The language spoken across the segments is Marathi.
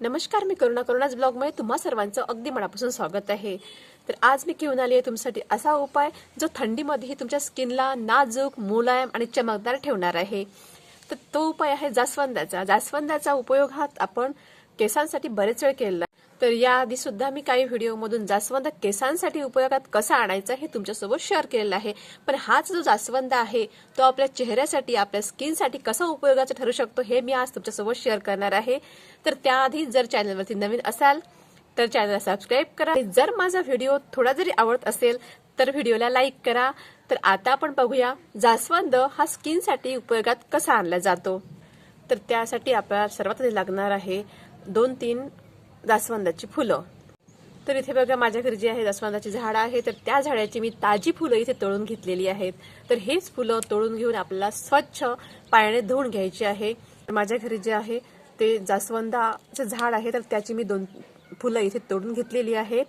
नमस्कार मी करुणा. करुणाच ब्लॉगमध्ये तुम्हा सर्वांचं अगदी मनापासून स्वागत आहे. तर आज मी घेऊन आली आहे तुमच्यासाठी असा उपाय जो थंडीमध्येही तुमच्या स्किनला नाजूक मुलायम आणि चमकदार ठेवणार आहे. तर तो उपाय आहे जास्वंदाचा. जास्वंदाचा उपयोग हा आपण केसांसाठी बरेच वेळ केलेला तर याआधी सुद्धा मी काही व्हिडिओमधून जास्वंद केसांसाठी उपयोगात कसा आणायचा हे तुमच्यासोबत शेअर केलेला आहे. पण हाच जो जास्वंद आहे तो आपल्या चेहऱ्यासाठी आपल्या स्किनसाठी कसा उपयोगाचा ठरू शकतो हे मी आज तुमच्यासोबत शेअर करणार आहे. तर त्याआधी जर चॅनलवरती नवीन असाल तर चॅनलला सबस्क्राईब करा. जर माझा व्हिडिओ थोडा जरी आवडत असेल तर व्हिडिओला लाईक करा. तर आता आपण बघूया जास्वंद हा स्किनसाठी उपयोगात कसा आणला जातो. तर त्यासाठी आपल्याला सर्वात आधी लागणार आहे दोन तीन जास्वंदाची फुलं. तर इथे बघा माझ्या घरी जी आहे जास्वंदाची झाडं आहे तर त्या झाडाची मी ताजी फुलं इथे तळून घेतलेली आहेत. तर हेच फुलं तळून घेऊन आपल्याला स्वच्छ पाण्याने धुवून घ्यायची आहे. माझ्या घरी जे आहे ते जास्वंदाचे झाड आहे तर त्याची मी दोन फुलं इथे तोडून घेतलेली आहेत.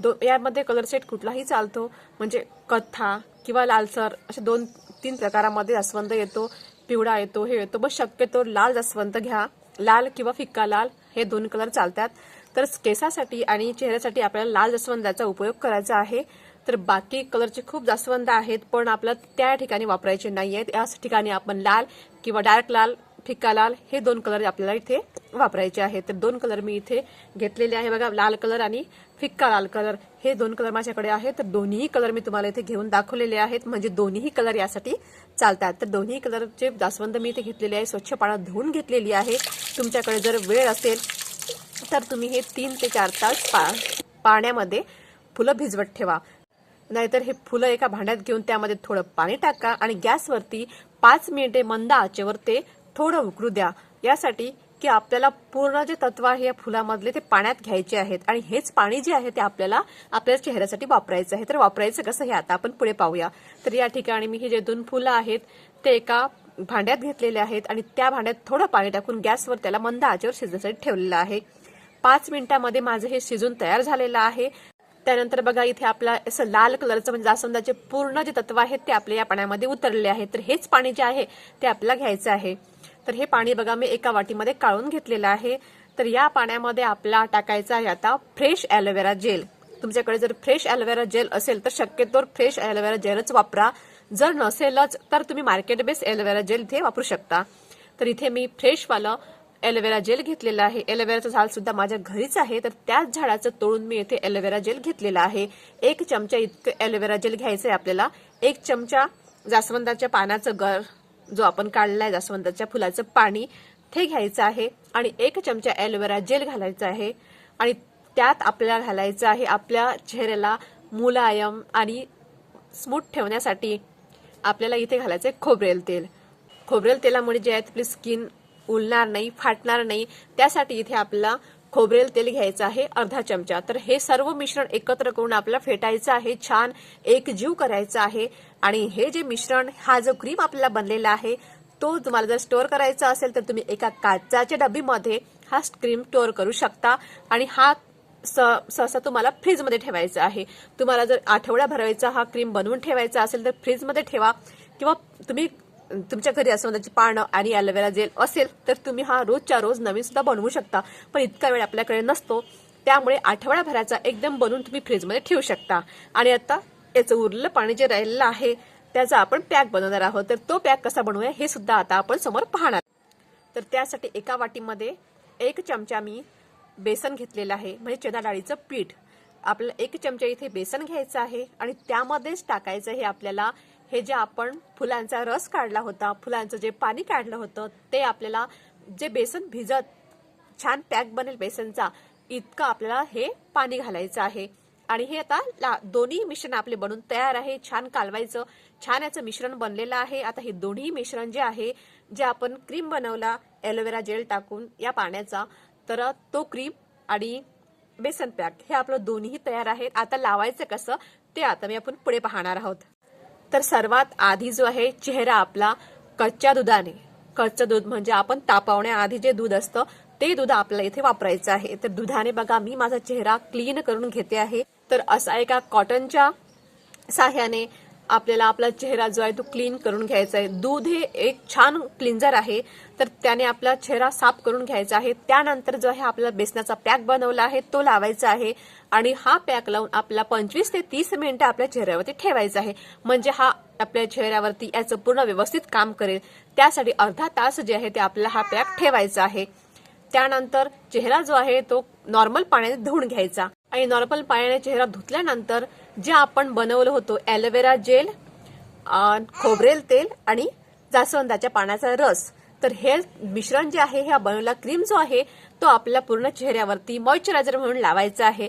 दो यामध्ये कलर सेट कुठलाही चालतो म्हणजे कथ्था किंवा लालसर असे दोन तीन प्रकारामध्ये जास्वंद येतो पिवळा येतो हे येतो. बस शक्यतो लाल जास्वंद घ्या. लाल किंवा फिक्का लाल. हे दोन कलर चालतात. तर केसासाठी आणि चेहऱ्यासाठी आपल्याला लाल जास्वंदाचा उपयोग करायचा आहे. तर बाकी कलरचे खूप जास्वंद आहेत पण आपल्याला त्या ठिकाणी वापरायचे नाही आहेत याच ठिकाणी आपण लाल किंवा डार्क लाल फिका लाल हे दोन कलर आपल्याला इथे वापरायचे आहेत. तर दोन कलर मी इथे घेतलेले आहे. बघा लाल कलर आणि फिक्का लाल कलर हे दोन कलर माझ्याकडे आहेत. तर दोन्ही कलर मी तुम्हाला इथे घेऊन दाखवलेले आहेत. म्हणजे दोन्ही कलर यासाठी चालतात. तर दोन्ही कलरचे जास्वंद मी इथे घेतलेले आहे. स्वच्छ पाण्यात धुवून घेतलेली आहे. तुमच्याकडे जर वेळ असेल तर तुम्ही हे तीन ते चार तास पा पाण्यामध्ये फुलं भिजवत ठेवा. नाहीतर हे फुलं एका भांड्यात घेऊन त्यामध्ये थोडं पाणी टाका आणि गॅसवरती पाच मिनिटे मंद आचेवर ते थोडं उकरू द्या. यासाठी की आपल्याला पूर्ण जे तत्व आहे या फुलामधले ते पाण्यात घ्यायचे आहेत. आणि हेच पाणी जे आहे ते आपल्याला आपल्या चेहऱ्यासाठी वापरायचं आहे. तर वापरायचं कसं हे आता आपण पुढे पाहूया. तर या ठिकाणी मी हे जे दोन फुलं आहेत ते एका भांड्यात घेतलेले आहेत आणि त्या भांड्यात थोडं पाणी टाकून गॅसवर त्याला मंद आचेवर शिजण्यासाठी ठेवलेलं आहे. पाच मिनिटांमध्ये माझं हे शिजून तयार झालेलं आहे. त्यानंतर बघा इथे आपला असं लाल कलरचं म्हणजे जास्वंदाचे पूर्ण जे तत्व आहेत ते आपल्या या पाण्यामध्ये उतरलेले आहे तर हेच पाणी जे आहे ते आपल्याला घ्यायचं आहे. तर हे पाणी बघा मी एका वाटीमध्ये काढून घेतलेलं आहे. तर या पाण्यामध्ये आपला टाकायचा आहे आता फ्रेश ॲलोवेरा जेल. तुमच्याकडे जर फ्रेश ॲलोवेरा जेल असेल तर शक्यतो फ्रेश ॲलोवेरा जेलच वापरा. जर नसेलच तर तुम्ही मार्केट बेस ॲलोवेरा जेल इथे वापरू शकता. तर इथे मी फ्रेशवालं ॲलोवेरा जेल घेतलेलं आहे. ॲलोवेराचं झाड सुद्धा माझ्या घरीच आहे. तर त्याच झाडाचं तोडून मी इथे ॲलोवेरा जेल घेतलेलं आहे. एक चमचा इतकं ॲलोवेरा जेल घ्यायचं आहे आपल्याला. एक चमचा जास्वंदाच्या पानाचं गर जो आपण काढलाय जास्वंदाच्या फुलाचं पाणी ते घ्यायचं आहे आणि एक चमचा ॲलोवेरा जेल घालायचा आहे आणि त्यात आपल्याला घालायचं आहे आपल्या चेहऱ्याला मुलायम आणि स्मूथ ठेवण्यासाठी आपल्याला इथे घालायचं आहे खोबरेल तेल. खोबरेल तेलामुळे जे आहे आपली स्किन उलणार नाही फाटणार नाही त्यासाठी इथे आपला खोबरेल तेल घ्यायचं आहे अर्धा चमचा. तर हे सर्व मिश्रण एकत्र करून आपल्याला फेटायचं आहे छान एक जीव करायचा आहे. आणि हे जे मिश्रण हा जो क्रीम आपल्याला बनलेला आहे तो तुम्हाला जर स्टोअर करायचा असेल तर तुम्ही एका काचाच्या डबीमध्ये हा क्रीम स्टोअर करू शकता. आणि हा सहसा तुम्हाला फ्रीजमध्ये ठेवायचा आहे. तुम्हाला जर आठवडा भरवायचा हा क्रीम बनवून ठेवायचा असेल तर फ्रीजमध्ये ठेवा. किंवा तुम्ही तुमच्या घरी असवंदाची पानं आणि ॲलोवेरा जेल असेल तर तुम्ही हा रोजच्या रोज नवीन सुद्धा बनवू शकता. पण इतका वेळ आपल्याकडे नसतो. त्यामुळे आठवडाभराचा एकदम बनवून तुम्ही फ्रीजमध्ये ठेवू शकता. आणि आता याचं उरलेलं पाणी जे राहिलेलं आहे त्याचा आपण पॅक बनवणार आहोत. तर तो पॅक कसा बनवूया हे सुद्धा आता आपण समोर पाहणार. तर त्यासाठी एका वाटीमध्ये एक चमचा मी बेसन घेतलेलं आहे म्हणजे चना डाळीचं पीठ. आपल्याला एक चमचा इथे बेसन घ्यायचं आहे आणि त्यामध्येच टाकायचं हे आपल्याला हे जे आपण फुलांचा रस काढला होता फुलांचं जे पाणी काढलं होतं ते आपल्याला जे बेसन भिजत छान पॅक बनेल बेसनचा इतकं आपल्याला हे पाणी घालायचं आहे. आणि हे आता ला दोन्ही मिश्रण आपले बनून तयार आहे. छान कालवायचं छान याचं मिश्रण बनलेलं आहे. आता हे दोन्ही मिश्रण जे आहे जे आपण क्रीम बनवला ॲलोवेरा जेल टाकून या पाण्याचा तर तो क्रीम आणि बेसन पॅक हे आपलं दोन्ही तयार आहेत. आता लावायचं कसं ते आता मी आपण पुढे पाहणार आहोत. तर सर्वात आधी जो आहे चेहरा आपला कच्च्या दुधाने. कच्चं दूध म्हणजे आपण तापवण्याआधी जे दूध असतं ते दूध आपल्याला इथे वापरायचं आहे. तर दुधाने बघा मी माझा चेहरा क्लीन करून घेते आहे. तर असा एका कॉटनच्या साह्याने आपल्याला आपला चेहरा जो आहे तो क्लीन करून घ्यायचा आहे. दूध हे एक छान क्लिन्झर आहे. तर त्याने आपला चेहरा साफ करून घ्यायचा आहे. त्यानंतर जो आहे आपला बेसनाचा पॅक बनवला आहे तो लावायचा आहे. आणि हा पॅक लावून आपला पंचवीस ते तीस मिनिटं आपल्या चेहऱ्यावरती ठेवायचा आहे. म्हणजे हा आपल्या चेहऱ्यावरती याचं पूर्ण व्यवस्थित काम करेल. त्यासाठी अर्धा तास जे आहे ते आपल्याला हा पॅक ठेवायचा आहे. त्यानंतर चेहरा जो आहे तो नॉर्मल पाण्याने धुवून घ्यायचा. आणि नॉर्मल पाण्याने चेहरा धुतल्यानंतर जे आपण बनवलं होतं ॲलोवेरा जेल खोबरेल तेल आणि जास्वंदाच्या पाण्याचा रस. तर हे मिश्रण जे आहे हा बनवलेला क्रीम जो आहे तो आपल्या पूर्ण चेहऱ्यावरती मॉइश्चरायझर म्हणून लावायचा आहे.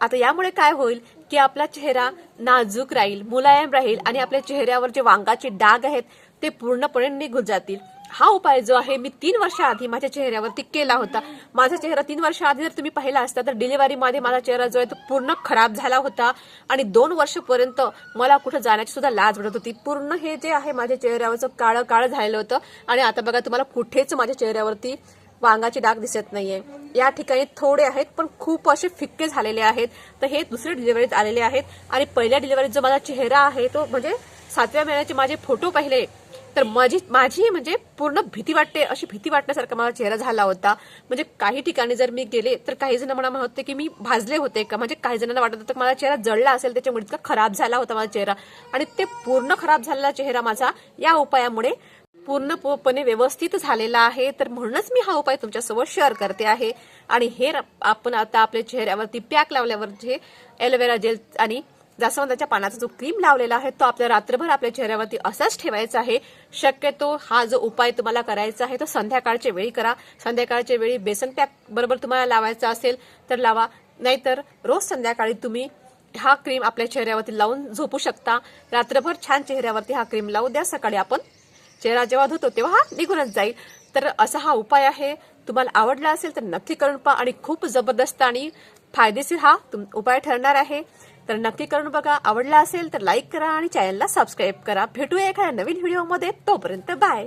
आता यामुळे काय होईल की आपला चेहरा नाजूक राहील मुलायम राहील आणि आपल्या चेहऱ्यावर जे वांगाचे डाग आहेत ते पूर्णपणे निघून जातील. हा उपाय जो आहे मी तीन वर्षाआधी माझ्या चेहऱ्यावरती केला होता. माझा चेहरा तीन वर्षाआधी जर तुम्ही पाहिला असता तर डिलिव्हरीमध्ये माझा चेहरा जो आहे तो पूर्ण खराब झाला होता. आणि दोन वर्षपर्यंत मला कुठं जाण्याची सुद्धा लाज वाटत होती. पूर्ण हे जे आहे माझ्या चेहऱ्यावरचं काळं काळं झालेलं होतं. आणि आता बघा तुम्हाला कुठेच माझ्या चेहऱ्यावरती वांगाचे डाग दिसत नाहीये. या ठिकाणी थोडे आहेत पण खूप असे फिक्के झालेले आहेत. तर हे दुसरे डिलिव्हरीत आलेले आहेत. आणि पहिल्या डिलिव्हरीत जो माझा चेहरा आहे तो म्हणजे सातव्या महिन्याचे माझे फोटो पाहिले तर माझी माझी म्हणजे पूर्ण भीती वाटते अशी भीती वाटण्यासारखा माझा चेहरा झाला होता. म्हणजे काही ठिकाणी जर मी गेले तर काही जण मला म्हणत होते की मी भाजले होते का? म्हणजे काही जणांना वाटत होतं माझा चेहरा जळला असेल त्याच्यामुळे इतका खराब झाला होता माझा चेहरा. आणि ते पूर्ण खराब झालेला चेहरा माझा या उपायामुळे पूर्णपणे व्यवस्थित झालेला आहे. तर म्हणूनच मी हा उपाय तुमच्यासोबत शेअर करते आहे. आणि हे र- आपण आता आपल्या चेहऱ्यावरती पॅक लावल्यावर जे एलोवेरा जेल आणि जास्वंदाच्या पानाचा जो क्रीम लावलेला आहे तो आपल्या रात्रभर आपल्या चेहऱ्यावरती असाच ठेवायचा आहे. शक्यतो हा जो उपाय तुम्हाला करायचा आहे तो संध्याकाळच्या वेळी करा. संध्याकाळच्या वेळी बेसन पॅक बरोबर तुम्हाला लावायचा असेल तर लावा. नाहीतर रोज संध्याकाळी तुम्ही हा क्रीम आपल्या चेहऱ्यावरती लावून झोपू शकता. रात्रभर छान चेहऱ्यावरती हा क्रीम लावू द्या. सकाळी आपण चेहरा जेव्हा धुतो तेव्हा हा निघूनच जाईल. तर असा हा उपाय आहे. तुम्हाला आवडला असेल तर नक्की करून पहा आणि खूप जबरदस्त आणि फायदेशीर हा तुम- उपाय ठरणार आहे. तर नक्की करून बघा. आवडला असेल तर लाईक करा आणि चॅनलला सबस्क्राईब करा. भेटूया एखाद्या नवीन व्हिडिओमध्ये तोपर्यंत बाय